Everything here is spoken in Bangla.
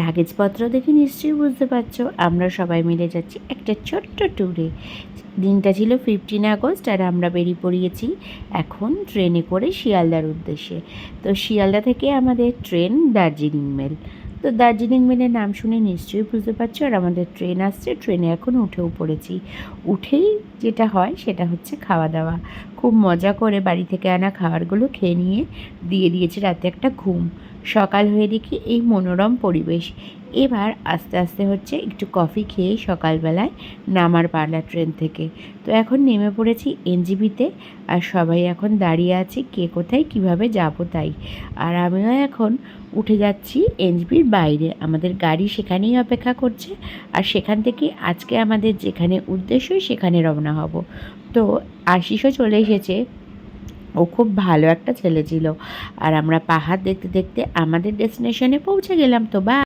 লাগেজপত্র দেখে নিশ্চয়ই বুঝতে পারছ। আমরা সবাই মিলে যাচ্ছি একটা ছোট্ট ট্যুরে দিনটা ছিল ফিফটিন আগস্ট আর আমরা বেরিয়ে পড়িয়েছি এখন ট্রেনে করে শিয়ালদার উদ্দেশ্যে। তো শিয়ালদা থেকে আমাদের ট্রেন দার্জিলিং মেল। তো দার্জিলিং মেলের নাম শুনে নিশ্চয়ই বুঝতে পারছ আর আমাদের ট্রেন আসছে, ট্রেনে এখন উঠেও পড়েছি। উঠেই যেটা হয় সেটা হচ্ছে খাওয়া দাওয়া খুব মজা করে বাড়ি থেকে আনা খাবারগুলো খেয়ে নিয়ে দিয়ে দিয়েছে রাতে একটা ঘুম। সকাল হয়ে দেখি এই মনোরম পরিবেশ। এবার আস্তে আস্তে হচ্ছে একটু কফি খেয়ে সকালবেলায় নামার পার্লার ট্রেন থেকে। তো এখন নেমে পড়েছি এনজিবিতে আর সবাই এখন দাঁড়িয়ে আছে কে কোথায়, কীভাবে যাব তাই। আর আমিও এখন উঠে যাচ্ছি এনজিবির বাইরে। আমাদের গাড়ি সেখানেই অপেক্ষা করছে আর সেখান থেকে আজকে আমাদের যেখানে উদ্দেশ্য সেখানে রওনা হব। তো আশিসও চলে এসেছে ও খুব ভালো একটা ছেলে ছিল। আর আমরা পাহাড় দেখতে দেখতে আমাদের ডেস্টিনেশনে পৌঁছে গেলাম তো বা